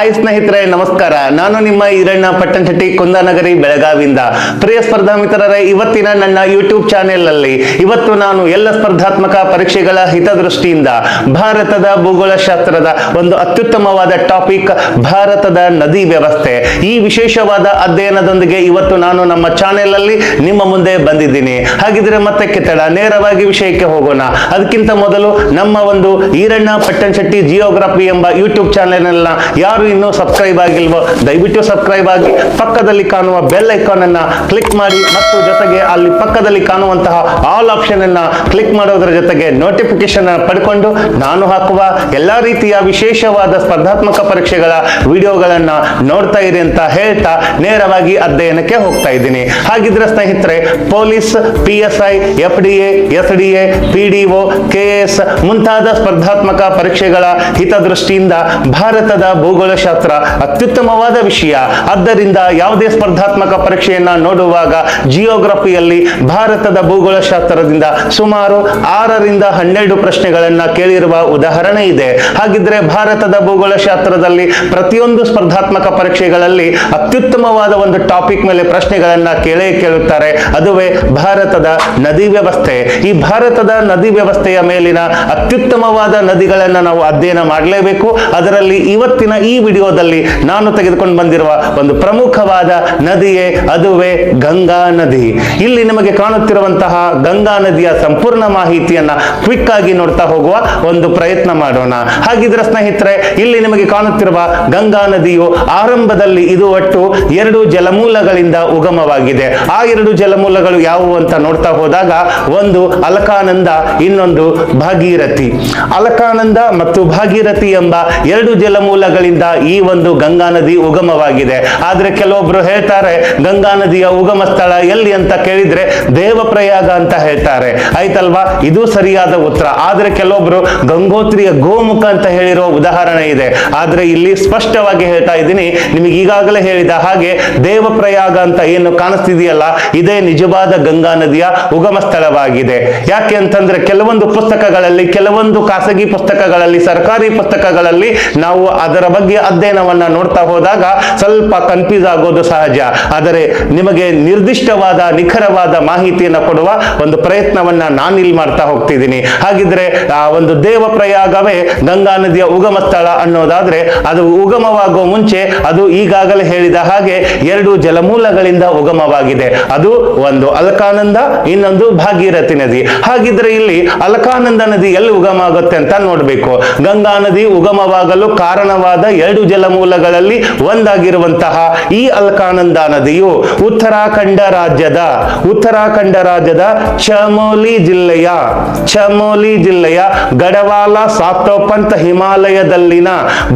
Hi ಸ್ನೇಹಿತರೆ, ನಮಸ್ಕಾರ. ನಾನು ನಿಮ್ಮ ಈರಣ್ಣ ಪಟ್ಟಣಶೆಟ್ಟಿ ಕುಂದಾನಗರಿ, ಬೆಳಗಾವಿಯಿಂದ. ಪ್ರಿಯ ಸ್ಪರ್ಧಾ ಮಿತ್ರರೇ ಇವತ್ತಿನ ನನ್ನ ಯೂಟ್ಯೂಬ್ ಚಾನೆಲ್ ಅಲ್ಲಿ ಇವತ್ತು ನಾನು ಎಲ್ಲ ಸ್ಪರ್ಧಾತ್ಮಕ ಪರೀಕ್ಷೆಗಳ ಹಿತದೃಷ್ಟಿಯಿಂದ ಭಾರತದ ಭೂಗೋಳಶಾಸ್ತ್ರದ ಒಂದು ಅತ್ಯುತ್ತಮವಾದ ಟಾಪಿಕ್, ಭಾರತದ ನದಿ ವ್ಯವಸ್ಥೆ. ಈ ವಿಶೇಷವಾದ ಅಧ್ಯಯನದೊಂದಿಗೆ ಇವತ್ತು ನಾನು ನಮ್ಮ ಚಾನೆಲ್ ಅಲ್ಲಿ ನಿಮ್ಮ ಮುಂದೆ ಬಂದಿದ್ದೀನಿ. ಹಾಗಿದ್ರೆ ಮತ್ತೆ ಕೆತ್ತಡ, ನೇರವಾಗಿ ವಿಷಯಕ್ಕೆ ಹೋಗೋಣ. ಅದಕ್ಕಿಂತ ಮೊದಲು ನಮ್ಮ ಒಂದು ಈರಣ್ಣ ಪಟ್ಟಣಶೆಟ್ಟಿ ಜಿಯೋಗ್ರಫಿ ಎಂಬ ಯೂಟ್ಯೂಬ್ ಚಾನೆಲ್ ಯಾರು ಇನ್ನೂ ಸಬ್ಸ್ಕ್ರೈಬ್ ಆಗಿಲ್ವೋ, ದಯವಿಟ್ಟು ಸಬ್ಸ್ಕ್ರೈಬ್ ಆಗಿ, ಪಕ್ಕದಲ್ಲಿ ಕಾಣುವ ಬೆಲ್ ಐಕಾನ್ ಅನ್ನ ಕ್ಲಿಕ್ ಮಾಡಿ ಮತ್ತು ಜೊತೆಗೆ ಅಲ್ಲಿ ಪಕ್ಕದಲ್ಲಿ ಕಾಣುವಂತಹ ಆಲ್ ಆಪ್ಷನ್ ಅನ್ನ ಕ್ಲಿಕ್ ಮಾಡೋದ್ರ ಜೊತೆಗೆ ನೋಟಿಫಿಕೇಶನ್ ಪಡ್ಕೊಂಡು ನಾನು ಹಾಕುವ ಎಲ್ಲಾ ರೀತಿಯ ವಿಶೇಷವಾದ ಸ್ಪರ್ಧಾತ್ಮಕ ಪರೀಕ್ಷೆಗಳ ವಿಡಿಯೋಗಳನ್ನ ನೋಡ್ತಾ ಇರಿ ಅಂತ ಹೇಳ್ತಾ ನೇರವಾಗಿ ಅಧ್ಯಯನಕ್ಕೆ ಹೋಗ್ತಾ ಇದ್ದೀನಿ. ಹಾಗಿದ್ರೆ ಸ್ನೇಹಿತರೆ, police P S I F D S D A P D O K S ಮುಂತಾದ ಸ್ಪರ್ಧಾತ್ಮಕ ಪರೀಕ್ಷೆಗಳ ಹಿತದೃಷ್ಟಿಯಿಂದ ಭಾರತದ ಭೂಗೋಳಶಾಸ್ತ್ರ ಅತ್ಯುತ್ತಮವಾದ ವಿಷಯ. ಆದ್ದರಿಂದ ಯಾವುದೇ ಸ್ಪರ್ಧಾತ್ಮಕ ಪರೀಕ್ಷೆಯನ್ನ ನೋಡುವಾಗ ಜಿಯೋಗ್ರಫಿಯಲ್ಲಿ ಭಾರತದ ಭೂಗೋಳಶಾಸ್ತ್ರದಿಂದ ಸುಮಾರು ಆರರಿಂದ ಹನ್ನೆರಡು ಪ್ರಶ್ನೆಗಳನ್ನ ಕೇಳಿರುವ ಉದಾಹರಣೆ ಇದೆ. ಹಾಗಿದ್ರೆ ಭಾರತದ ಭೂಗೋಳಶಾಸ್ತ್ರದಲ್ಲಿ ಪ್ರತಿಯೊಂದು ಸ್ಪರ್ಧಾತ್ಮಕ ಪರೀಕ್ಷೆಗಳಲ್ಲಿ ಅತ್ಯುತ್ತಮವಾದ ಒಂದು ಟಾಪಿಕ್ ಮೇಲೆ ಪ್ರಶ್ನೆಗಳನ್ನ ಕೇಳೇ ಕೇಳುತ್ತಾರೆ. ಅದುವೇ ಭಾರತದ ನದಿ ವ್ಯವಸ್ಥೆ. ಈ ಭಾರತದ ನದಿ ವ್ಯವಸ್ಥೆಯ ಮೇಲಿನ ಅತ್ಯುತ್ತಮವಾದ ನದಿಗಳನ್ನ ನಾವು ಅಧ್ಯಯನ ಮಾಡಲೇಬೇಕು. ಅದರಲ್ಲಿ ಇವತ್ತಿನ ಈ ವಿಡಿಯೋದಲ್ಲಿ ನಾನು ತೆಗೆದುಕೊಂಡು ಬಂದಿರುವ ಒಂದು ಪ್ರಮುಖವಾದ ನದಿಯೇ ಅದುವೇ ಗಂಗಾ ನದಿ. ಇಲ್ಲಿ ನಿಮಗೆ ಕಾಣುತ್ತಿರುವಂತಹ ಗಂಗಾ ನದಿಯ ಸಂಪೂರ್ಣ ಮಾಹಿತಿಯನ್ನ ಕ್ವಿಕ್ ಆಗಿ ನೋಡ್ತಾ ಹೋಗುವ ಒಂದು ಪ್ರಯತ್ನ ಮಾಡೋಣ. ಹಾಗಿದ್ರೆ ಸ್ನೇಹಿತರೆ, ಇಲ್ಲಿ ನಿಮಗೆ ಕಾಣುತ್ತಿರುವ ಗಂಗಾ ನದಿಯು ಆರಂಭದಲ್ಲಿ ಇದು ಒಟ್ಟು ಎರಡು ಜಲಮೂಲಗಳಿಂದ ಉಗಮವಾಗಿದೆ. ಆ ಎರಡು ಜಲಮೂಲಗಳು ಯಾವುವು ಅಂತ ನೋಡ್ತಾ ಹೋದಾಗ ಒಂದು ಅಲಕಾನಂದ, ಇನ್ನೊಂದು ಭಾಗೀರಥಿ. ಅಲಕಾನಂದ ಮತ್ತು ಭಾಗೀರಥಿ ಎಂಬ ಎರಡು ಜಲಮೂಲಗಳಿಂದ ಈ ಒಂದು ಗಂಗಾ ನದಿ ಉಗಮವಾಗಿದೆ. ಆದ್ರೆ ಕೆಲವೊಬ್ರು ಹೇಳ್ತಾರೆ, ಗಂಗಾ ನದಿಯ ಉಗಮ ಸ್ಥಳ ಎಲ್ಲಿ ಅಂತ ಕೇಳಿದ್ರೆ ದೇವಪ್ರಯಾಗ ಅಂತ ಹೇಳ್ತಾರೆ. ಆಯ್ತಲ್ವಾ? ಇದು ಸರಿಯಾದ ಉತ್ತರ. ಆದ್ರೆ ಕೆಲವೊಬ್ರು ಗಂಗೋತ್ರಿಯ ಗೋಮುಖ ಅಂತ ಹೇಳಿರೋ ಉದಾಹರಣೆ ಇದೆ. ಆದ್ರೆ ಇಲ್ಲಿ ಸ್ಪಷ್ಟವಾಗಿ ಹೇಳ್ತಾ ಇದ್ದೀನಿ, ನಿಮಗೆ ಈಗಾಗಲೇ ಹೇಳಿದ ಹಾಗೆ ದೇವಪ್ರಯಾಗ ಅಂತ ಏನು ಕಾಣಿಸ್ತಿದೆಯಲ್ಲ, ಇದೇ ನಿಜವಾದ ಗಂಗಾ ನದಿಯ ಉಗಮ ಸ್ಥಳವಾಗಿದೆ. ಯಾಕೆ ಅಂತಂದ್ರೆ ಕೆಲವೊಂದು ಪುಸ್ತಕಗಳಲ್ಲಿ, ಕೆಲವೊಂದು ಖಾಸಗಿ ಪುಸ್ತಕಗಳಲ್ಲಿ, ಸರ್ಕಾರಿ ಪುಸ್ತಕಗಳಲ್ಲಿ ನಾವು ಅದರ ಬಗ್ಗೆ ಅಧ್ಯಯನವನ್ನ ನೋಡ್ತಾ ಹೋದಾಗ ಸ್ವಲ್ಪ ಕನ್ಫ್ಯೂಸ್ ಆಗೋದು ಸಹಜ. ಆದರೆ ನಿಮಗೆ ನಿರ್ದಿಷ್ಟವಾದ, ನಿಖರವಾದ ಮಾಹಿತಿಯನ್ನು ಕೊಡುವ ಒಂದು ಪ್ರಯತ್ನವನ್ನ ನಾನಿಲ್ಲಿ ಮಾಡ್ತಾ ಹೋಗ್ತಿದ್ದೀನಿ. ಹಾಗಿದ್ರೆ, ಆ, ಒಂದು ದೇವಪ್ರಯಾಗವೇ ಗಂಗಾ ನದಿಯ ಉಗಮ ಸ್ಥಳ ಅನ್ನೋದಾದ್ರೆ, ಅದು ಉಗಮವಾಗುವ ಮುಂಚೆ ಅದು ಈಗಾಗಲೇ ಹೇಳಿದ ಹಾಗೆ ಎರಡು ಜಲಮೂಲಗಳಿಂದ ಉಗಮವಾಗಿದೆ. ಅದು ಒಂದು ಅಲಕಾನಂದ, ಇನ್ನೊಂದು ಭಾಗೀರಥಿ ನದಿ. ಹಾಗಿದ್ರೆ ಇಲ್ಲಿ ಅಲಕಾನಂದ ನದಿ ಎಲ್ಲಿ ಉಗಮ ಆಗುತ್ತೆ ಅಂತ ನೋಡಬೇಕು. ಗಂಗಾ ನದಿ ಉಗಮವಾಗಲು ಕಾರಣವಾದ ಎರಡು ಜಲಮೂಲಗಳಲ್ಲಿ ಒಂದಾಗಿರುವಂತಹ ಈ ಅಲ್ಕಾನಂದ ನದಿಯು ಉತ್ತರಾಖಂಡ ರಾಜ್ಯದ ಉತ್ತರಾಖಂಡ ರಾಜ್ಯದ ಚಮೋಲಿ ಜಿಲ್ಲೆಯ ಚಮೋಲಿ ಜಿಲ್ಲೆಯ ಗಡವಾಲ ಸಾತೋಪಂತ ಹಿಮಾಲಯದಲ್ಲಿನ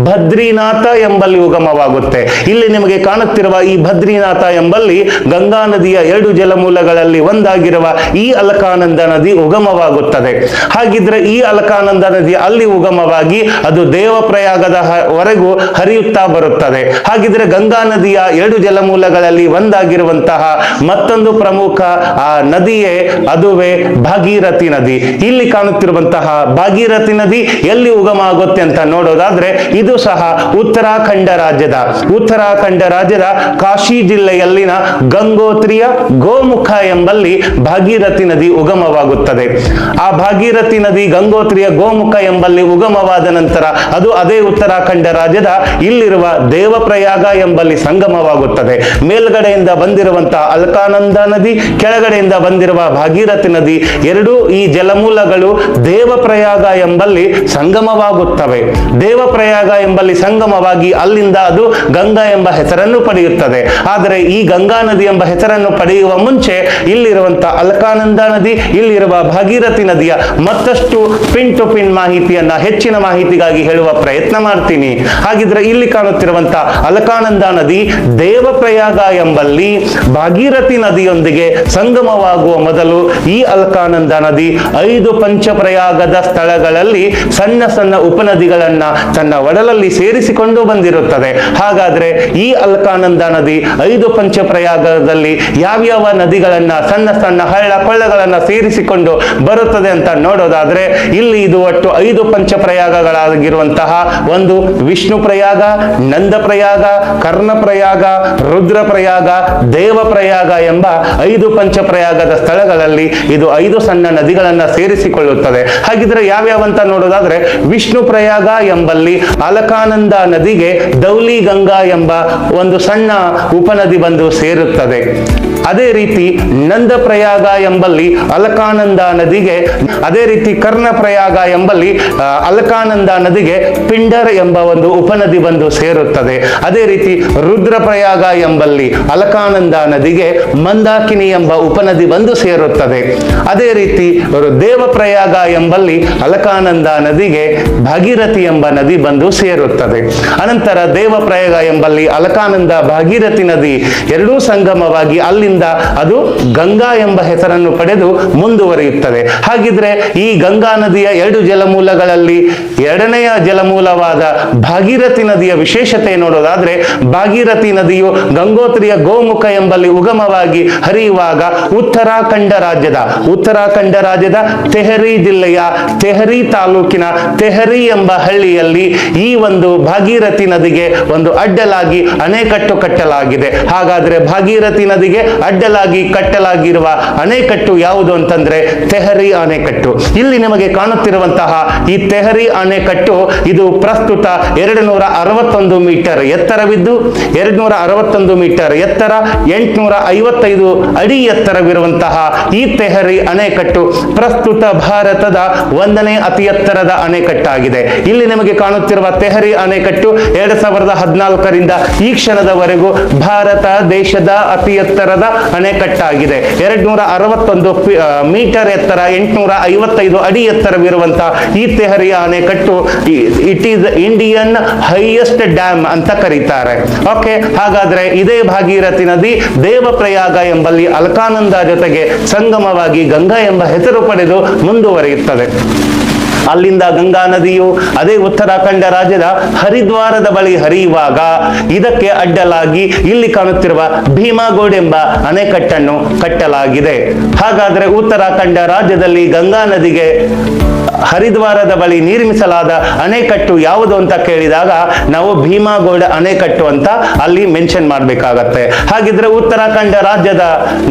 ಭದ್ರಿನಾಥ ಎಂಬಲ್ಲಿ ಉಗಮವಾಗುತ್ತೆ. ಇಲ್ಲಿ ನಿಮಗೆ ಕಾಣುತ್ತಿರುವ ಈ ಭದ್ರಿನಾಥ ಎಂಬಲ್ಲಿ ಗಂಗಾ ನದಿಯ ಎರಡು ಜಲಮೂಲಗಳಲ್ಲಿ ಒಂದಾಗಿರುವ ಈ ಅಲಕಾನಂದ ನದಿ ಉಗಮವಾಗುತ್ತದೆ. ಹಾಗಿದ್ರೆ ಈ ಅಲಕಾನಂದ ನದಿ ಅಲ್ಲಿ ಉಗಮವಾಗಿ ಅದು ದೇವಪ್ರಯಾಗದ ವರೆಗೂ ಹರಿಯುತ್ತಾ ಬರುತ್ತದೆ. ಹಾಗಿದ್ರೆ ಗಂಗಾ ನದಿಯ ಎರಡು ಜಲಮೂಲಗಳಲ್ಲಿ ಒಂದಾಗಿರುವಂತಹ ಮತ್ತೊಂದು ಪ್ರಮುಖ ಆ ನದಿಯೇ ಅದುವೇ ಭಾಗೀರಥಿ ನದಿ. ಇಲ್ಲಿ ಕಾಣುತ್ತಿರುವಂತಹ ಭಾಗೀರಥಿ ನದಿ ಎಲ್ಲಿ ಉಗಮ ಆಗುತ್ತೆ ಅಂತ ನೋಡೋದಾದ್ರೆ ಇದು ಸಹ ಉತ್ತರಾಖಂಡ ರಾಜ್ಯದ ಉತ್ತರಾಖಂಡ ರಾಜ್ಯದ ಕಾಶಿ ಜಿಲ್ಲೆಯಲ್ಲಿನ ಗಂಗೋತ್ರಿಯ ಗೋಮುಖ ಎಂಬಲ್ಲಿ ಭಾಗೀರಥಿ ನದಿ ಉಗಮವಾಗುತ್ತದೆ. ಆ ಭಾಗೀರಥಿ ನದಿ ಗಂಗೋತ್ರಿಯ ಗೋಮುಖ ಎಂಬಲ್ಲಿ ಉಗಮವಾದ ನಂತರ ಅದು ಅದೇ ಉತ್ತರಾಖಂಡ ರಾಜ್ಯದ ಇಲ್ಲಿರುವ ದೇವಪ್ರಯಾಗ ಎಂಬಲ್ಲಿ ಸಂಗಮವಾಗುತ್ತದೆ. ಮೇಲ್ಗಡೆಯಿಂದ ಬಂದಿರುವಂತಹ ಅಲ್ಕಾನಂದ ನದಿ, ಕೆಳಗಡೆಯಿಂದ ಬಂದಿರುವ ಭಾಗೀರಥಿ ನದಿ, ಎರಡೂ ಈ ಜಲಮೂಲಗಳು ದೇವಪ್ರಯಾಗ ಎಂಬಲ್ಲಿ ಸಂಗಮವಾಗುತ್ತವೆ. ದೇವಪ್ರಯಾಗ ಎಂಬಲ್ಲಿ ಸಂಗಮವಾಗಿ ಅಲ್ಲಿಂದ ಅದು ಗಂಗಾ ಎಂಬ ಹೆಸರನ್ನು ಪಡೆಯುತ್ತದೆ. ಆದರೆ ಈ ಗಂಗಾ ನದಿ ಎಂಬ ಹೆಸರನ್ನು ಪಡೆಯುವ ಮುಂಚೆ ಇಲ್ಲಿರುವಂತಹ ಅಲ್ಕಾನಂದ ನದಿ, ಇಲ್ಲಿರುವ ಭಾಗೀರಥಿ ನದಿಯ ಮತ್ತಷ್ಟು ಪಿನ್ ಟು ಪಿನ್ ಮಾಹಿತಿಯನ್ನ ಹೆಚ್ಚಿನ ಮಾಹಿತಿಗಾಗಿ ಹೇಳುವ ಪ್ರಯತ್ನ ಮಾಡ್ತೀನಿ. ಹಾಗಿದ್ರೆ ಇಲ್ಲಿ ಕಾಣುತ್ತಿರುವಂತಹ ಅಲಕಾನಂದ ನದಿ ದೇವಪ್ರಯಾಗ ಎಂಬಲ್ಲಿ ಭಾಗೀರಥಿ ನದಿಯೊಂದಿಗೆ ಸಂಗಮವಾಗುವ ಮೊದಲು ಈ ಅಲಕಾನಂದ ನದಿ ಐದು ಪಂಚಪ್ರಯಾಗದ ಸ್ಥಳಗಳಲ್ಲಿ ಸಣ್ಣ ಸಣ್ಣ ಉಪನದಿಗಳನ್ನ ತನ್ನ ಒಡಲಲ್ಲಿ ಸೇರಿಸಿಕೊಂಡು ಬಂದಿರುತ್ತದೆ. ಹಾಗಾದ್ರೆ ಈ ಅಲಕಾನಂದ ನದಿ ಐದು ಪಂಚಪ್ರಯಾಗದಲ್ಲಿ ಯಾವ್ಯಾವ ನದಿಗಳನ್ನ ಸಣ್ಣ ಸಣ್ಣ ಹಳ್ಳ ಕೊಳ್ಳಗಳನ್ನ ಸೇರಿಸಿಕೊಂಡು ಬರುತ್ತದೆ ಅಂತ ನೋಡೋದಾದ್ರೆ ಇಲ್ಲಿ ಇದು ಒಟ್ಟು ಐದು ಪಂಚಪ್ರಯಾಗಗಳಾಗಿರುವಂತಹ ಒಂದು ವಿಷ್ಣು ಪ್ರಯಾಗ ಪ್ರಯಾಗ ನಂದ ಪ್ರಯಾಗ ಕರ್ಣ ಪ್ರಯಾಗ ರುದ್ರ ಪ್ರಯಾಗ ದೇವ ಪ್ರಯಾಗ ಎಂಬ ಐದು ಪಂಚ ಪ್ರಯಾಗದ ಸ್ಥಳಗಳಲ್ಲಿ ಇದು ಐದು ಸಣ್ಣ ನದಿಗಳನ್ನು ಸೇರಿಸಿಕೊಳ್ಳುತ್ತದೆ. ಹಾಗಿದ್ರೆ ಯಾವ್ಯಾವ ಅಂತ ನೋಡೋದಾದ್ರೆ ವಿಷ್ಣು ಪ್ರಯಾಗ ಎಂಬಲ್ಲಿ ಅಲಕಾನಂದ ನದಿಗೆ ದೌಲಿ ಗಂಗಾ ಎಂಬ ಒಂದು ಸಣ್ಣ ಉಪನದಿ ಬಂದು ಸೇರುತ್ತದೆ. ಅದೇ ರೀತಿ ನಂದ ಪ್ರಯಾಗ ಎಂಬಲ್ಲಿ ಅಲಕಾನಂದ ನದಿಗೆ, ಅದೇ ರೀತಿ ಕರ್ಣ ಪ್ರಯಾಗ ಎಂಬಲ್ಲಿ ಅಲಕಾನಂದ ನದಿಗೆ ಪಿಂಡರ್ ಎಂಬ ಒಂದು ಉಪನದಿ ಬಂದು ಸೇರುತ್ತದೆ. ಅದೇ ರೀತಿ ರುದ್ರ ಪ್ರಯಾಗ ಎಂಬಲ್ಲಿ ಅಲಕಾನಂದ ನದಿಗೆ ಮಂದಾಕಿನಿ ಎಂಬ ಉಪನದಿ ಬಂದು ಸೇರುತ್ತದೆ. ಅದೇ ರೀತಿ ದೇವಪ್ರಯಾಗ ಎಂಬಲ್ಲಿ ಅಲಕಾನಂದ ನದಿಗೆ ಭಾಗೀರಥಿ ಎಂಬ ನದಿ ಬಂದು ಸೇರುತ್ತದೆ. ಅನಂತರ ದೇವಪ್ರಯಾಗ ಎಂಬಲ್ಲಿ ಅಲಕಾನಂದ ಭಾಗೀರಥಿ ನದಿ ಎರಡೂ ಸಂಗಮವಾಗಿ ಅದು ಗಂಗಾ ಎಂಬ ಹೆಸರನ್ನು ಪಡೆದು ಮುಂದುವರಿಯುತ್ತದೆ. ಹಾಗಿದ್ರೆ ಈ ಗಂಗಾ ನದಿಯ ಎರಡು ಜಲಮೂಲಗಳಲ್ಲಿ ಎರಡನೆಯ ಜಲಮೂಲವಾದ ಭಾಗೀರಥಿ ನದಿಯ ವಿಶೇಷತೆ ನೋಡೋದಾದ್ರೆ ಭಾಗೀರಥಿ ನದಿಯು ಗಂಗೋತ್ರಿಯ ಗೋಮುಖ ಎಂಬಲ್ಲಿ ಉಗಮವಾಗಿ ಹರಿಯುವಾಗ ಉತ್ತರಾಖಂಡ ರಾಜ್ಯದ ಉತ್ತರಾಖಂಡ ರಾಜ್ಯದ ತೆಹರಿ ಜಿಲ್ಲೆಯ ತೆಹರಿ ತಾಲೂಕಿನ ತೆಹರಿ ಎಂಬ ಹಳ್ಳಿಯಲ್ಲಿ ಈ ಒಂದು ಭಾಗೀರಥಿ ನದಿಗೆ ಒಂದು ಅಡ್ಡಲಾಗಿ ಅಣೆಕಟ್ಟು ಕಟ್ಟಲಾಗಿದೆ. ಹಾಗಾದ್ರೆ ಭಾಗೀರಥಿ ನದಿಗೆ ಅಡ್ಡಲಾಗಿ ಕಟ್ಟಲಾಗಿರುವ ಅಣೆಕಟ್ಟು ಯಾವುದು ಅಂತಂದ್ರೆ ತೆಹರಿ ಅಣೆಕಟ್ಟು. ಇಲ್ಲಿ ನಿಮಗೆ ಕಾಣುತ್ತಿರುವಂತಹ ಈ ತೆಹರಿ ಅಣೆಕಟ್ಟು ಇದು ಪ್ರಸ್ತುತ ಎರಡು ನೂರ ಅರವತ್ತೊಂದು ಮೀಟರ್ ಎತ್ತರವಿದ್ದು ಎರಡು ನೂರ ಅರವತ್ತೊಂದು ಮೀಟರ್ ಎತ್ತರ ಎಂಟುನೂರ ಐವತ್ತೈದು ಅಡಿ ಎತ್ತರವಿರುವಂತಹ ಈ ತೆಹರಿ ಅಣೆಕಟ್ಟು ಪ್ರಸ್ತುತ ಭಾರತದ ಒಂದನೇ ಅತಿ ಎತ್ತರದ ಅಣೆಕಟ್ಟಾಗಿದೆ. ಇಲ್ಲಿ ನಿಮಗೆ ಕಾಣುತ್ತಿರುವ ತೆಹರಿ ಅಣೆಕಟ್ಟು ಎರಡು ಸಾವಿರದ ಹದಿನಾಲ್ಕರಿಂದ ಈ ಕ್ಷಣದವರೆಗೂ ಭಾರತ ದೇಶದ ಅತಿ ಎತ್ತರದ ಅಣೆಕಟ್ಟಾಗಿದೆ. ಎರಡು ನೂರ ಅರವತ್ತೊಂದು ಮೀಟರ್ ಎತ್ತರ ಎಂಟುನೂರ ಐವತ್ತೈದು ಅಡಿ ಎತ್ತರವಿರುವಂತಹ ಈ ತೆಹರಿಯ ಅಣೆಕಟ್ಟು it is Indian highest dam ಅಂತ ಕರೀತಾರೆ. ಓಕೆ ಹಾಗಾದ್ರೆ ಇದೇ ಭಾಗೀರಥಿ ನದಿ ದೇವಪ್ರಯಾಗ ಎಂಬಲ್ಲಿ ಅಲ್ಕಾನಂದ ಜೊತೆಗೆ ಸಂಗಮವಾಗಿ ಗಂಗಾ ಎಂಬ ಹೆಸರು ಪಡೆದು ಮುಂದುವರಿಯುತ್ತದೆ. ಅಲ್ಲಿಂದ ಗಂಗಾ ನದಿಯು ಅದೇ ಉತ್ತರಾಖಂಡ ರಾಜ್ಯದ ಹರಿದ್ವಾರದ ಬಳಿ ಹರಿಯುವಾಗ ಇದಕ್ಕೆ ಅಡ್ಡಲಾಗಿ ಇಲ್ಲಿ ಕಾಣುತ್ತಿರುವ ಭೀಮಾಗೋಡ್ ಎಂಬ ಅಣೆಕಟ್ಟನ್ನು ಕಟ್ಟಲಾಗಿದೆ. ಹಾಗಾದ್ರೆ ಉತ್ತರಾಖಂಡ ರಾಜ್ಯದಲ್ಲಿ ಗಂಗಾ ನದಿಗೆ ಹರಿದ್ವಾರದ ಬಳಿ ನಿರ್ಮಿಸಲಾದ ಅಣೆಕಟ್ಟು ಯಾವುದು ಅಂತ ಕೇಳಿದಾಗ ನಾವು ಭೀಮಾಗೋಡ ಅಣೆಕಟ್ಟು ಅಂತ ಅಲ್ಲಿ ಮೆನ್ಷನ್ ಮಾಡಬೇಕಾಗತ್ತೆ. ಹಾಗಿದ್ರೆ ಉತ್ತರಾಖಂಡ ರಾಜ್ಯದ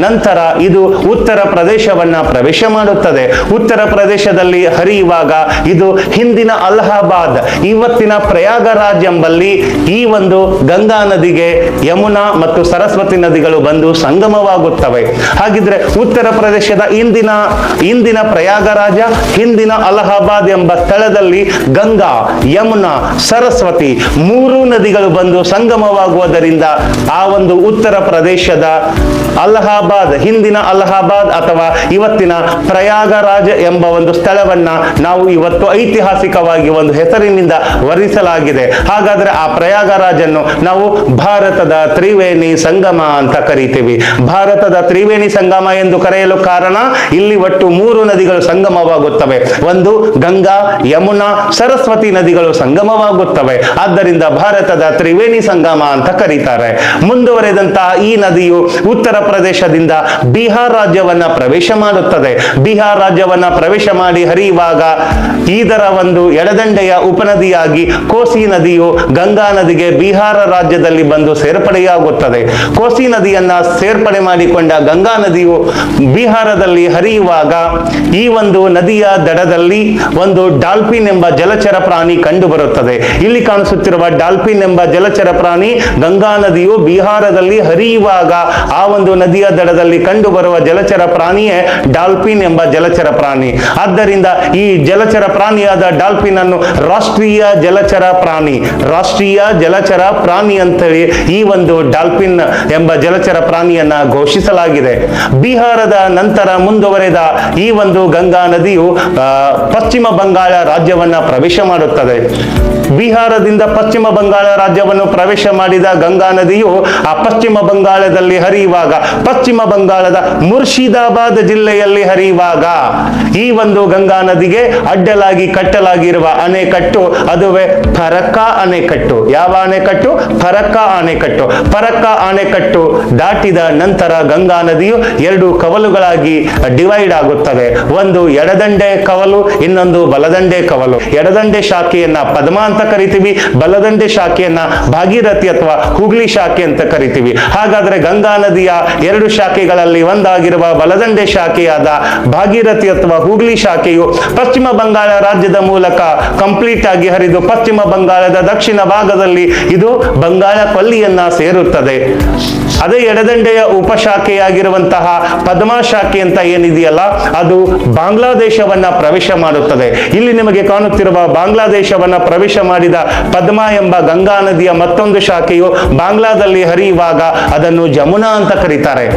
ನಂತರ ಇದು ಉತ್ತರ ಪ್ರದೇಶವನ್ನ ಪ್ರವೇಶ ಮಾಡುತ್ತದೆ. ಉತ್ತರ ಪ್ರದೇಶದಲ್ಲಿ ಹರಿಯುವಾಗ ಇದು ಹಿಂದಿನ ಅಲಹಾಬಾದ್ ಇವತ್ತಿನ ಪ್ರಯಾಗರಾಜ್ ಎಂಬಲ್ಲಿ ಈ ಒಂದು ಗಂಗಾ ನದಿಗೆ ಯಮುನಾ ಮತ್ತು ಸರಸ್ವತಿ ನದಿಗಳು ಬಂದು ಸಂಗಮವಾಗುತ್ತವೆ. ಹಾಗಿದ್ರೆ ಉತ್ತರ ಪ್ರದೇಶದ ಇಂದಿನ ಇಂದಿನ ಪ್ರಯಾಗರಾಜ, ಹಿಂದಿನ ಅಲಹಾಬಾದ್ ಎಂಬ ಸ್ಥಳದಲ್ಲಿ ಗಂಗಾ, ಯಮುನಾ, ಸರಸ್ವತಿ ಮೂರು ನದಿಗಳು ಬಂದು ಸಂಗಮವಾಗುವುದರಿಂದ ಆ ಒಂದು ಉತ್ತರ ಪ್ರದೇಶದ ಅಲಹಾಬಾದ್, ಹಿಂದಿನ ಅಲಹಾಬಾದ್ ಅಥವಾ ಇವತ್ತಿನ ಪ್ರಯಾಗರಾಜ್ ಎಂಬ ಒಂದು ಸ್ಥಳವನ್ನ ನಾವು ಇವತ್ತು ಐತಿಹಾಸಿಕವಾಗಿ ಒಂದು ಹೆಸರಿನಿಂದ ವರಿಸಲಾಗಿದೆ. ಹಾಗಾದ್ರೆ ಆ ಪ್ರಯಾಗರಾಜನ್ನು ನಾವು ಭಾರತದ ತ್ರಿವೇಣಿ ಸಂಗಮ ಅಂತ ಕರಿತೀವಿ. ಭಾರತದ ತ್ರಿವೇಣಿ ಸಂಗಮ ಎಂದು ಕರೆಯಲು ಕಾರಣ ಇಲ್ಲಿ ಒಟ್ಟು ಮೂರು ನದಿಗಳು ಸಂಗಮವಾಗುತ್ತವೆ. ಒಂದು ಗಂಗಾ, ಯಮುನಾ, ಸರಸ್ವತಿ ನದಿಗಳು ಸಂಗಮವಾಗುತ್ತವೆ. ಆದ್ದರಿಂದ ಭಾರತದ ತ್ರಿವೇಣಿ ಸಂಗಮ ಅಂತ ಕರೀತಾರೆ. ಮುಂದುವರೆದಂತಹ ಈ ನದಿಯು ಉತ್ತರ ಪ್ರದೇಶದಿಂದ ಬಿಹಾರ್ ರಾಜ್ಯವನ್ನ ಪ್ರವೇಶ ಮಾಡುತ್ತದೆ. ಬಿಹಾರ್ ರಾಜ್ಯವನ್ನ ಪ್ರವೇಶ ಮಾಡಿ ಹರಿಯುವಾಗ ಇದರ ಒಂದು ಎಡದಂಡೆಯ ಉಪನದಿಯಾಗಿ ಕೋಸಿ ನದಿಯು ಗಂಗಾ ನದಿಗೆ ಬಿಹಾರ ರಾಜ್ಯದಲ್ಲಿ ಬಂದು ಸೇರ್ಪಡೆಯಾಗುತ್ತದೆ. ಕೋಸಿ ನದಿಯನ್ನ ಸೇರ್ಪಡೆ ಮಾಡಿಕೊಂಡ ಗಂಗಾ ನದಿಯು ಬಿಹಾರದಲ್ಲಿ ಹರಿಯುವಾಗ ಈ ಒಂದು ನದಿಯ ದಡದಲ್ಲಿ ಒಂದು ಡಾಲ್ಫಿನ್ ಎಂಬ ಜಲಚರ ಪ್ರಾಣಿ ಕಂಡುಬರುತ್ತದೆ. ಇಲ್ಲಿ ಕಾಣಿಸುತ್ತಿರುವ ಡಾಲ್ಫಿನ್ ಎಂಬ ಜಲಚರ ಪ್ರಾಣಿ ಗಂಗಾ ನದಿಯು ಬಿಹಾರದಲ್ಲಿ ಹರಿಯುವಾಗ ಆ ಒಂದು ನದಿಯ ದಡದಲ್ಲಿ ಕಂಡುಬರುವ ಜಲಚರ ಪ್ರಾಣಿಯೇ ಡಾಲ್ಫಿನ್ ಎಂಬ ಜಲಚರ ಪ್ರಾಣಿ. ಆದ್ದರಿಂದ ಈ ಜಲಚರ ಪ್ರಾಣಿಯಾದ ಡಾಲ್ಫಿನ್ ಅನ್ನು ರಾಷ್ಟ್ರೀಯ ಜಲಚರ ಪ್ರಾಣಿ, ರಾಷ್ಟ್ರೀಯ ಜಲಚರ ಪ್ರಾಣಿ ಅಂತೇಳಿ ಈ ಒಂದು ಡಾಲ್ಫಿನ್ ಎಂಬ ಜಲಚರ ಪ್ರಾಣಿಯನ್ನ ಘೋಷಿಸಲಾಗಿದೆ. ಬಿಹಾರದ ನಂತರ ಮುಂದುವರೆದ ಈ ಒಂದು ಗಂಗಾ ನದಿಯು ಪಶ್ಚಿಮ ಬಂಗಾಳ ರಾಜ್ಯವನ್ನ ಪ್ರವೇಶ ಮಾಡುತ್ತದೆ. ಬಿಹಾರದಿಂದ ಪಶ್ಚಿಮ ಬಂಗಾಳ ರಾಜ್ಯವನ್ನು ಪ್ರವೇಶ ಮಾಡಿದ ಗಂಗಾ ನದಿಯು, ಆ ಪಶ್ಚಿಮ ಬಂಗಾಳದಲ್ಲಿ ಹರಿಯುವಾಗ, ಪಶ್ಚಿಮ ಬಂಗಾಳದ ಮುರ್ಷಿದಾಬಾದ್ ಜಿಲ್ಲೆಯಲ್ಲಿ ಹರಿಯುವಾಗ ಈ ಒಂದು ಗಂಗಾ ನದಿಗೆ ಅಡ್ಡಲಾಗಿ ಕಟ್ಟಲಾಗಿರುವ ಅಣೆಕಟ್ಟು ಅದುವೇ ಫರಕ್ಕ ಅಣೆಕಟ್ಟು. ಯಾವ ಅಣೆಕಟ್ಟು? ಫರಕ್ಕ ಅಣೆಕಟ್ಟು. ಫರಕ್ಕ ಅಣೆಕಟ್ಟು ದಾಟಿದ ನಂತರ ಗಂಗಾ ನದಿಯು ಎರಡು ಕವಲುಗಳಾಗಿ ಡಿವೈಡ್ ಆಗುತ್ತವೆ. ಒಂದು ಎಡದಂಡೆ ಕವಲು, ಇನ್ನೊಂದು ಬಲದಂಡೆ ಕವಲು. ಎಡದಂಡೆ ಶಾಖೆಯನ್ನ ಪದ್ಮ ಅಂತ ಕರಿತೀವಿ, ಬಲದಂಡೆ ಶಾಖೆಯನ್ನ ಭಾಗೀರಥಿ ಅಥವಾ ಹುಗ್ಲಿ ಶಾಖೆ ಅಂತ ಕರಿತೀವಿ. ಹಾಗಾದ್ರೆ ಗಂಗಾ ನದಿಯ ಎರಡು ಶಾಖೆಗಳಲ್ಲಿ ಒಂದಾಗಿರುವ ಬಲದಂಡೆ ಶಾಖೆಯಾದ ಭಾಗೀರಥಿ ಅಥವಾ ಹುಗ್ಲಿ ಶಾಖೆಯು ಪಶ್ಚಿಮ ಬಂಗಾಳ ರಾಜ್ಯದ ಮೂಲಕ ಕಂಪ್ಲೀಟ್ ಆಗಿ ಹರಿದು ಪಶ್ಚಿಮ ಬಂಗಾಳದ ದಕ್ಷಿಣ ಭಾಗದಲ್ಲಿ ಇದು ಬಂಗಾಳ ಕೊಲ್ಲಿಯನ್ನ ಸೇರುತ್ತದೆ. ಅದೇ ಎಡದಂಡೆಯ ಉಪಶಾಖೆಯಾಗಿರುವಂತಹ ಪದ್ಮಾ ಶಾಖೆ ಅಂತ ಏನಿದೆಯಲ್ಲ, ಅದು ಬಾಂಗ್ಲಾದೇಶವನ್ನ ಪ್ರವೇಶ ಮಾಡುತ್ತದೆ. ಇಲ್ಲಿ ನಿಮಗೆ ಕಾಣುತ್ತಿರುವ ಬಾಂಗ್ಲಾದೇಶವನ್ನ ಪ್ರವೇಶ ಮಾಡಿದ ಪದ್ಮಾ ಎಂಬ ಗಂಗಾ ನದಿಯ ಮತ್ತೊಂದು ಶಾಖೆಯು ಬಾಂಗ್ಲಾದಲ್ಲಿ ಹರಿಯುವಾಗ ಅದನ್ನು ಜಮುನಾ ಅಂತ ಕರೀತಾರೆ.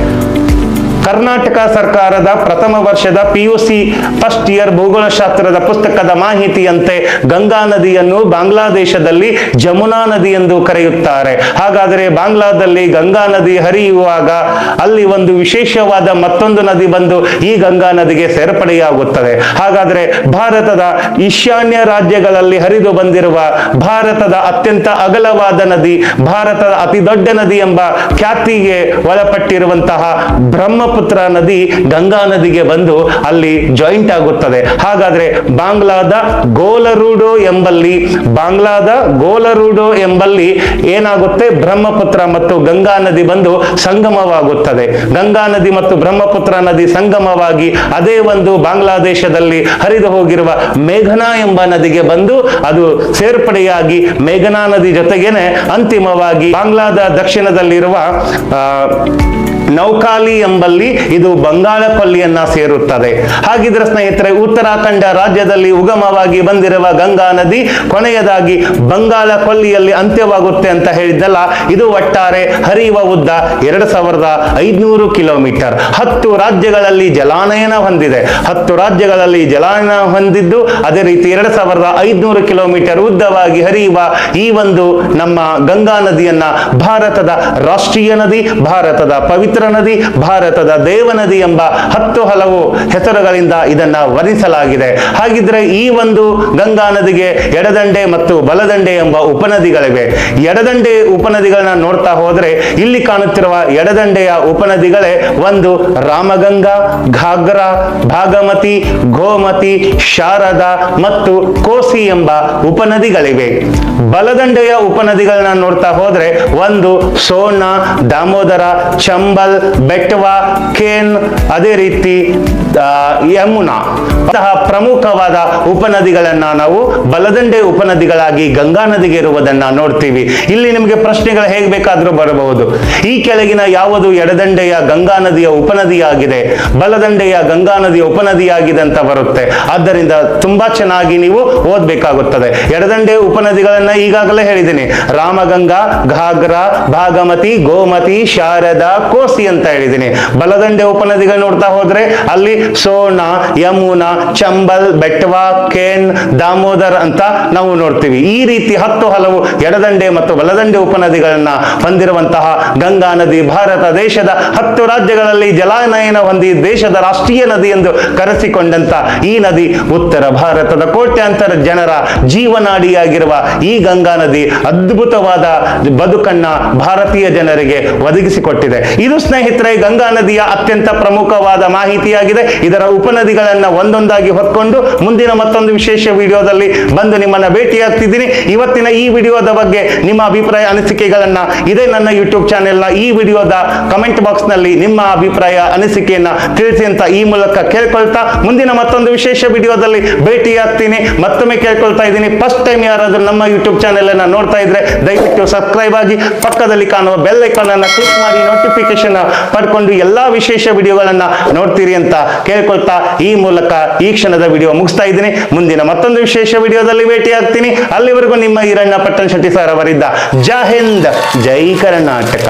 ಕರ್ನಾಟಕ ಸರ್ಕಾರದ ಪ್ರಥಮ ವರ್ಷದ P U C first year ಭೂಗೋಳಶಾಸ್ತ್ರದ ಪುಸ್ತಕದ ಮಾಹಿತಿಯಂತೆ ಗಂಗಾ ನದಿಯನ್ನು ಬಾಂಗ್ಲಾದೇಶದಲ್ಲಿ ಜಮುನಾ ನದಿ ಎಂದು ಕರೆಯುತ್ತಾರೆ. ಹಾಗಾದರೆ ಬಾಂಗ್ಲಾದಲ್ಲಿ ಗಂಗಾ ನದಿ ಹರಿಯುವಾಗ ಅಲ್ಲಿ ಒಂದು ವಿಶೇಷವಾದ ಮತ್ತೊಂದು ನದಿ ಬಂದು ಈ ಗಂಗಾ ನದಿಗೆ ಸೇರ್ಪಡೆಯಾಗುತ್ತದೆ. ಹಾಗಾದರೆ ಭಾರತದ ಈಶಾನ್ಯ ರಾಜ್ಯಗಳಲ್ಲಿ ಹರಿದು ಬಂದಿರುವ ಭಾರತದ ಅತ್ಯಂತ ಅಗಲವಾದ ನದಿ, ಭಾರತದ ಅತಿ ದೊಡ್ಡ ನದಿ ಎಂಬ ಖ್ಯಾತಿಗೆ ಒಳಪಟ್ಟಿರುವಂತಹ ಬ್ರಹ್ಮಪುತ್ರ ನದಿ ಗಂಗಾ ನದಿಗೆ ಬಂದು ಅಲ್ಲಿ ಜಾಯಿಂಟ್ ಆಗುತ್ತದೆ. ಹಾಗಾದ್ರೆ ಬಾಂಗ್ಲಾದ ಗೋಲರೂಡೋ ಎಂಬಲ್ಲಿ, ಬಾಂಗ್ಲಾದ ಗೋಲರೂಡೋ ಎಂಬಲ್ಲಿ ಏನಾಗುತ್ತೆ? ಬ್ರಹ್ಮಪುತ್ರ ಮತ್ತು ಗಂಗಾ ನದಿ ಬಂದು ಸಂಗಮವಾಗುತ್ತದೆ. ಗಂಗಾ ನದಿ ಮತ್ತು ಬ್ರಹ್ಮಪುತ್ರ ನದಿ ಸಂಗಮವಾಗಿ ಅದೇ ಒಂದು ಬಾಂಗ್ಲಾದೇಶದಲ್ಲಿ ಹರಿದು ಹೋಗಿರುವ ಮೇಘನಾ ಎಂಬ ನದಿಗೆ ಬಂದು ಅದು ಸೇರ್ಪಡೆಯಾಗಿ ಮೇಘನಾ ನದಿ ಜೊತೆಗೇನೆ ಅಂತಿಮವಾಗಿ ಬಾಂಗ್ಲಾದ ದಕ್ಷಿಣದಲ್ಲಿರುವ ನೌಕಾಲಿ ಎಂಬಲ್ಲಿ ಇದು ಬಂಗಾಳಪಲ್ಲಿಯನ್ನ ಸೇರುತ್ತದೆ. ಹಾಗಿದ್ರೆ ಸ್ನೇಹಿತರೆ, ಉತ್ತರಾಖಂಡ ರಾಜ್ಯದಲ್ಲಿ ಉಗಮವಾಗಿ ಬಂದಿರುವ ಗಂಗಾ ನದಿ ಕೊನೆಯದಾಗಿ ಬಂಗಾಳ ಕೊಲ್ಲಿಯಲ್ಲಿ ಅಂತ್ಯವಾಗುತ್ತೆ ಅಂತ ಹೇಳಿದ್ದಲ್ಲ, ಇದು ಒಟ್ಟಾರೆ ಹರಿಯುವ ಉದ್ದ ಎರಡು ಸಾವಿರದ ಐದುನೂರು ಕಿಲೋಮೀಟರ್. ಹತ್ತು ರಾಜ್ಯಗಳಲ್ಲಿ ಜಲಾನಯನ ಹೊಂದಿದೆ. ಹತ್ತು ರಾಜ್ಯಗಳಲ್ಲಿ ಜಲಾನಯನ ಹೊಂದಿದ್ದು ಅದೇ ರೀತಿ ಎರಡು ಸಾವಿರದ ಐದುನೂರು ಕಿಲೋಮೀಟರ್ ಉದ್ದವಾಗಿ ಹರಿಯುವ ಈ ಒಂದು ನಮ್ಮ ಗಂಗಾ ನದಿಯನ್ನ ಭಾರತದ ರಾಷ್ಟ್ರೀಯ ನದಿ, ಭಾರತದ ಪವಿತ್ರ ನದಿ, ಭಾರತದ ದೇವ ನದಿ ಎಂಬ ಹತ್ತು ಹಲವು ಹೆಸರುಗಳಿಂದ ಇದನ್ನ ವರಿಸಲಾಗಿದೆ ಹಾಗಿದ್ರೆ ಈ ಒಂದು ಗಂಗಾ ನದಿಗೆ ಎಡದಂಡೆ ಮತ್ತು ಬಲದಂಡೆ ಎಂಬ ಉಪನದಿಗಳಿವೆ. ಎಡದಂಡೆ ಉಪನದಿಗಳನ್ನ ನೋಡ್ತಾ ಹೋದ್ರೆ ಇಲ್ಲಿ ಕಾಣುತ್ತಿರುವ ಎಡದಂಡೆಯ ಉಪನದಿಗಳೇ ಒಂದು ರಾಮಗಂಗಾ ಘಾಗ್ರ ಭಾಗಮತಿ, ಗೋಮತಿ, ಶಾರದಾ ಮತ್ತು ಕೋಸಿ ಎಂಬ ಉಪನದಿಗಳಿವೆ. ಬಲದಂಡೆಯ ಉಪನದಿಗಳನ್ನ ನೋಡ್ತಾ ಹೋದ್ರೆ ಒಂದು ಸೋನ ದಾಮೋದರ ಚಂಬಲ್ ಬೆಟ್ವಾ ಕೇನ್ ಅದೇ ರೀತಿ ಯಮುನಾ. ಅಂತಹ ಪ್ರಮುಖವಾದ ಉಪನದಿಗಳನ್ನ ನಾವು ಬಲದಂಡೆ ಉಪನದಿಗಳಾಗಿ ಗಂಗಾ ನದಿಗೆ ಇರುವುದನ್ನ ನೋಡ್ತೀವಿ. ಇಲ್ಲಿ ನಿಮಗೆ ಪ್ರಶ್ನೆಗಳು ಹೇಗೆ ಬೇಕಾದರೂ ಬರಬಹುದು. ಈ ಕೆಳಗಿನ ಯಾವುದು ಎಡದಂಡೆಯ ಗಂಗಾ ನದಿಯ ಉಪನದಿಯಾಗಿದೆ, ಬಲದಂಡೆಯ ಗಂಗಾ ನದಿಯ ಉಪನದಿಯಾಗಿದೆ ಅಂತ ಬರುತ್ತೆ. ಆದ್ದರಿಂದ ತುಂಬಾ ಚೆನ್ನಾಗಿ ನೀವು ಓದ್ಬೇಕಾಗುತ್ತದೆ. ಎಡದಂಡೆ ಉಪನದಿಗಳನ್ನ ಈಗಾಗಲೇ ಹೇಳಿದ್ದೀನಿ. ರಾಮಗಂಗಾ ಘಾಗ್ರ ಭಾಗಮತಿ, ಗೋಮತಿ, ಶಾರದಾ, ಕೋಸಿ. ಅಂತ ಹೇಳಿದ್ದೀನಿ. ಬಲದಂಡೆ ಉಪನದಿಗಳು ನೋಡ್ತಾ ಹೋದ್ರೆ ಅಲ್ಲಿ ಸೋನ ಯಮುನಾ, ಚಂಬಲ್, ಬೆಟ್ವಾ, ಕೇನ್, ದಾಮೋದರ್ ಅಂತ ನಾವು ನೋಡ್ತೀವಿ. ಈ ರೀತಿ ಹತ್ತು ಹಲವು ಎಡದಂಡೆ ಮತ್ತು ಬಲದಂಡೆ ಉಪನದಿಗಳನ್ನ ಹೊಂದಿರುವಂತಹ ಗಂಗಾ ನದಿ ಭಾರತ ದೇಶದ ಹತ್ತು ರಾಜ್ಯಗಳಲ್ಲಿ ಜಲಾನಯನ ಹೊಂದಿ ದೇಶದ ರಾಷ್ಟ್ರೀಯ ನದಿ ಎಂದು ಕರೆಸಿಕೊಂಡಂತ ಈ ನದಿ ಉತ್ತರ ಭಾರತದ ಕೋಟ್ಯಾಂತರ ಜನರ ಜೀವನಾಡಿಯಾಗಿರುವ ಈ ಗಂಗಾ ನದಿ ಅದ್ಭುತವಾದ ಬದುಕನ್ನ ಭಾರತೀಯ ಜನರಿಗೆ ಒದಗಿಸಿಕೊಟ್ಟಿದೆ. ಇದು ಸ್ನೇಹಿತರೆ, ಗಂಗಾ ನದಿಯ ಅತ್ಯಂತ ಪ್ರಮುಖವಾದ ಮಾಹಿತಿಯಾಗಿದೆ. ಇದರ ಉಪನದಿಗಳನ್ನ ಒಂದೊಂದಾಗಿ ಹೊತ್ಕೊಂಡು ಮುಂದಿನ ಮತ್ತೊಂದು ವಿಶೇಷ ವಿಡಿಯೋದಲ್ಲಿ ಬಂದು ನಿಮ್ಮನ್ನ ಭೇಟಿಯಾಗ್ತಿದ್ದೀನಿ. ಇವತ್ತಿನ ಈ ವಿಡಿಯೋದ ಬಗ್ಗೆ ನಿಮ್ಮ ಅಭಿಪ್ರಾಯ, ಅನಿಸಿಕೆಗಳನ್ನ ಇದೇ ನನ್ನ ಯೂಟ್ಯೂಬ್ ಚಾನೆಲ್ನ ಈ ವಿಡಿಯೋದ ಕಮೆಂಟ್ ಬಾಕ್ಸ್ನಲ್ಲಿ ನಿಮ್ಮ ಅಭಿಪ್ರಾಯ, ಅನಿಸಿಕೆಯನ್ನ ತಿಳಿಸಿ ಅಂತ ಈ ಮೂಲಕ ಕೇಳ್ಕೊಳ್ತಾ ಮುಂದಿನ ಮತ್ತೊಂದು ವಿಶೇಷ ವಿಡಿಯೋದಲ್ಲಿ ಭೇಟಿಯಾಗ್ತೀನಿ. ಮತ್ತೊಮ್ಮೆ ಕೇಳ್ಕೊಳ್ತಾ ಇದ್ದೀನಿ. ಫಸ್ಟ್ ಟೈಮ್ ಯಾರಾದರೂ ನಮ್ಮ ಯೂಟ್ಯೂಬ್ ಚಾನೆಲ್ ಅನ್ನ ನೋಡ್ತಾ ಇದ್ರೆ ದಯವಿಟ್ಟು ಸಬ್ಸ್ಕ್ರೈಬ್ ಆಗಿ ಪಕ್ಕದಲ್ಲಿ ಕಾಣುವ ಬೆಲ್ ಐಕಾನ್ ಅನ್ನ ಕ್ಲಿಕ್ ಮಾಡಿ ನೋಟಿಫಿಕೇಶನ್ ಪಡ್ಕೊಂಡು ಎಲ್ಲಾ ವಿಶೇಷ ವಿಡಿಯೋಗಳನ್ನ ನೋಡ್ತೀರಿ ಅಂತ ಕೇಳ್ಕೊಳ್ತಾ ಈ ಮೂಲಕ ಈ ಕ್ಷಣದ ವಿಡಿಯೋ ಮುಗಿಸ್ತಾ ಇದ್ದೀನಿ. ಮುಂದಿನ ಮತ್ತೊಂದು ವಿಶೇಷ ವಿಡಿಯೋದಲ್ಲಿ ಭೇಟಿ ಆಗ್ತೀನಿ ಅಲ್ಲಿವರೆಗೂ ನಿಮ್ಮ ಈರಣ್ಣ ಪಟ್ಟಣ ಶೆಟ್ಟಿ ಸರ್ ಅವರಿದ್ದ ಜೈ ಜೈ ಕರ್ನಾಟಕ.